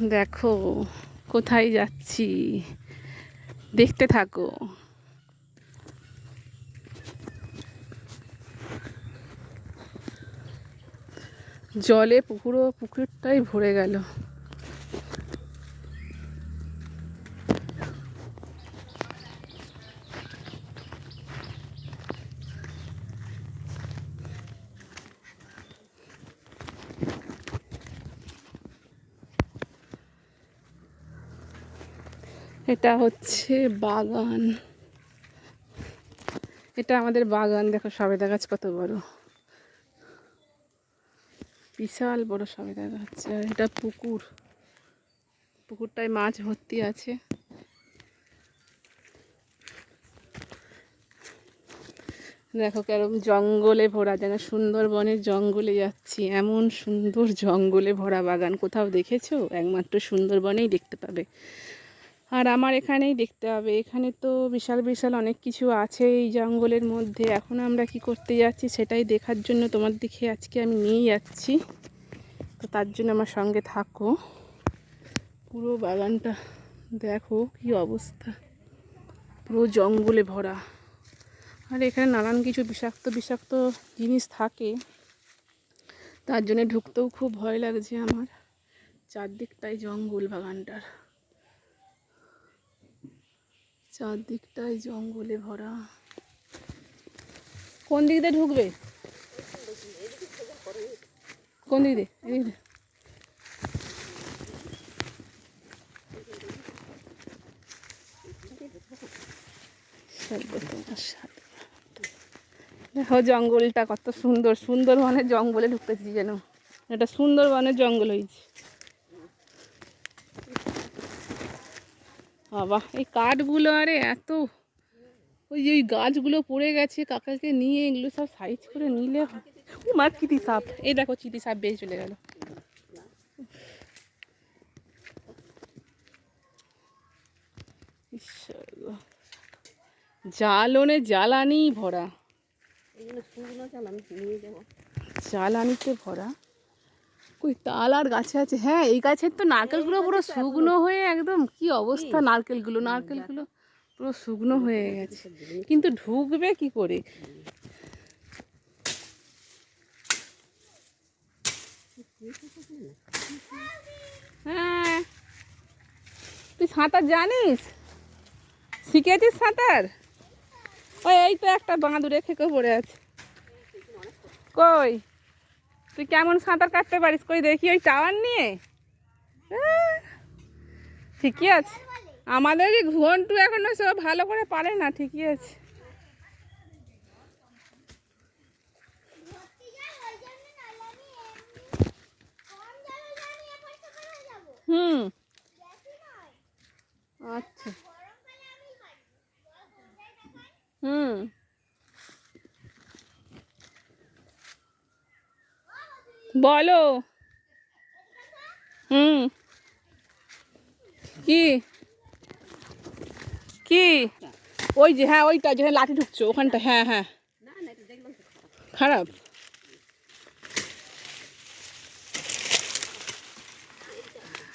দেখো কোথায় যাচ্ছি? দেখতে থাকো। জলে পুকুরও পুকুরটাই ভরে গেল। এটা হচ্ছে বাগান। এটা আমাদের বাগান। দেখো সবেদা গাছ কত বড়। বিশাল বড় সবেদা গাছ। এটা পুকুর। পুকুরটায় মাছ ভর্তি আছে। দেখো কেরম জঙ্গলে ভরা, যেন সুন্দরবনের জঙ্গলে যাচ্ছি। এমন সুন্দর জঙ্গলে ভরা বাগান। কোথাও দেখেছ? একমাত্র সুন্দরবনেই দেখতে পাবে। আর আমার এখানেই দেখতে হবে। এখানে তো বিশাল বিশাল অনেক কিছু আছে এই জঙ্গলের মধ্যে। এখন আমরা কি করতে যাচ্ছি সেটাই দেখার জন্য তোমার দিকে আজকে আমি নিয়ে যাচ্ছি। তো তার জন্য আমার সঙ্গে থাকো। পুরো বাগানটা দেখো কি অবস্থা। পুরো জঙ্গলে ভরা। আর এখানে নানান কিছু বিষাক্ত বিষাক্ত জিনিস থাকে। তার জন্য ঢুকতেও খুব ভয় লাগছে আমার। চারদিকটাই জঙ্গল বাগানটার। চারদিকটাই জঙ্গলে ভরা। কোন দিক দিয়ে ঢুকবে? কোন দিক? দিয়ে? দেখো জঙ্গলটা কত সুন্দর, সুন্দরবনের জঙ্গলে ঢুকতেছি যেন। এটা সুন্দরবনের জঙ্গল হয়েছে। বাবা এই কাঠগুলো আরে এত ওই যে ওই গাছগুলো পড়ে গেছে কাকাকে নিয়ে এগুলো সব সাইজ করে নিলে। ও মা চিটি সাপ। এই দেখো চিটি সাপ বেশ চলে গেল। জ্বালনে জ্বালানি ভরা। জ্বালানিতে ভরা। কই তাল আর গাছে আছে। হ্যাঁ এই গাছের তো নারকেলগুলো পুরো শুকনো হয়ে একদম কি অবস্থা নারকেলগুলো নারকেলগুলো পুরো শুকনো হয়ে গেছে। কিন্তু ঢুকবে কি করে? হ্যাঁ। তুই সাঁতার জানিস? শিখেছিস সাঁতার? ওই, এই তো একটা বাঁদুরে থেকে পড়ে আছে। কই? তুই কেমন সাঁতার কাটতে পারিস? কই দেখি ওই টাওয়ার নিয়ে? ঠিকই আছে। আমাদের ঘন্টু এখনও সব ভালো করে পারে না, ঠিকই আছে। হুম। আচ্ছা। হুম। বলো। হুম। কি? কি? ওই যে হ্যাঁ ওইটা যেখানে লাঠি ঢুকছো, ওখানটা হ্যাঁ হ্যাঁ। খারাপ।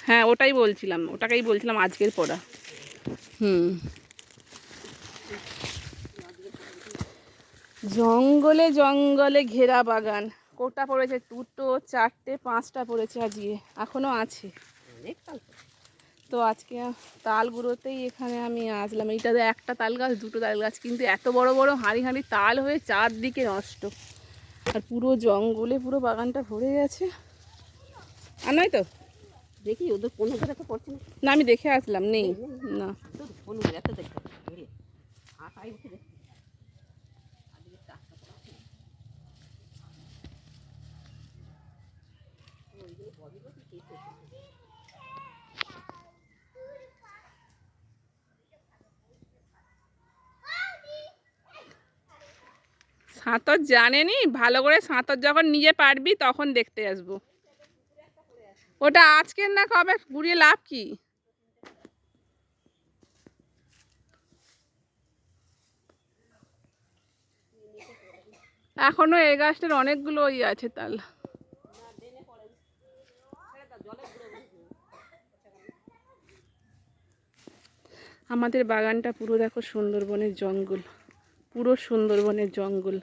হ্যাঁ ওটাই বলছিলাম, ওটাকেই বলছিলাম আজকের পড়া। হুম। জঙ্গলে জঙ্গলে ঘেরা বাগান। কোটা পড়েছে দুটো চারটে পাঁচটা পড়েছে আজকে এখনও আছে। তো আজকে তালগুলোতেই এখানে আমি আসলাম। এইটা তো একটা তাল গাছ দুটো তাল গাছ কিন্তু এত বড় বড় হাঁড়ি হাঁড়ি তাল হয়ে চারদিকে নষ্ট। আর পুরো জঙ্গলে পুরো বাগানটা ভরে গেছে। আর নয় তো? দেখি ওদের কোনো তো পড়ছে না না আমি দেখে আসলাম নেই। না তো কোনো জায়গা দেখতে বুঝলে আটাই উঠে দেখতে আজকে টাটকা পড়া আছে। ওইগুলো বডিগুলো কি শেষ হয়েছে? সাঁতার জানেনি, ভালো করে সাঁতার যখন নিজে পারবি তখন দেখতে আসব। ওটা আজকের না কবে? ঘুরিয়ে লাভ কি? এখনও এই গাছটার অনেকগুলো ওই আছে তাল। আমাদের বাগানটা পুরো দেখো সুন্দরবনের জঙ্গল, পুরো সুন্দরবনের জঙ্গল।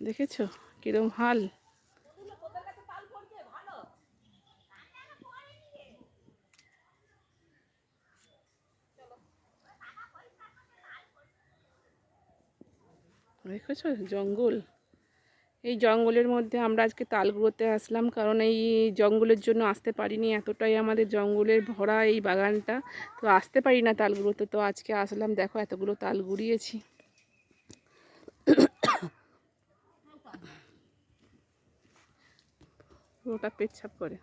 দেখেছ? কিরম হাল? দেখেছ? জঙ্গল। এই জঙ্গলের মধ্যে আমরা আজকে তালগুলোতে আসলাম কারণ এই জঙ্গলের জন্য আসতে পারিনি। এতটাই আমাদের জঙ্গলের ভরা এই বাগানটা। তো আসতে পারি না তালগুলোতে তো আজকে আসলাম, দেখো এতগুলো তাল গুড়িয়েছি। ওটা পেচ্ছাপ করে।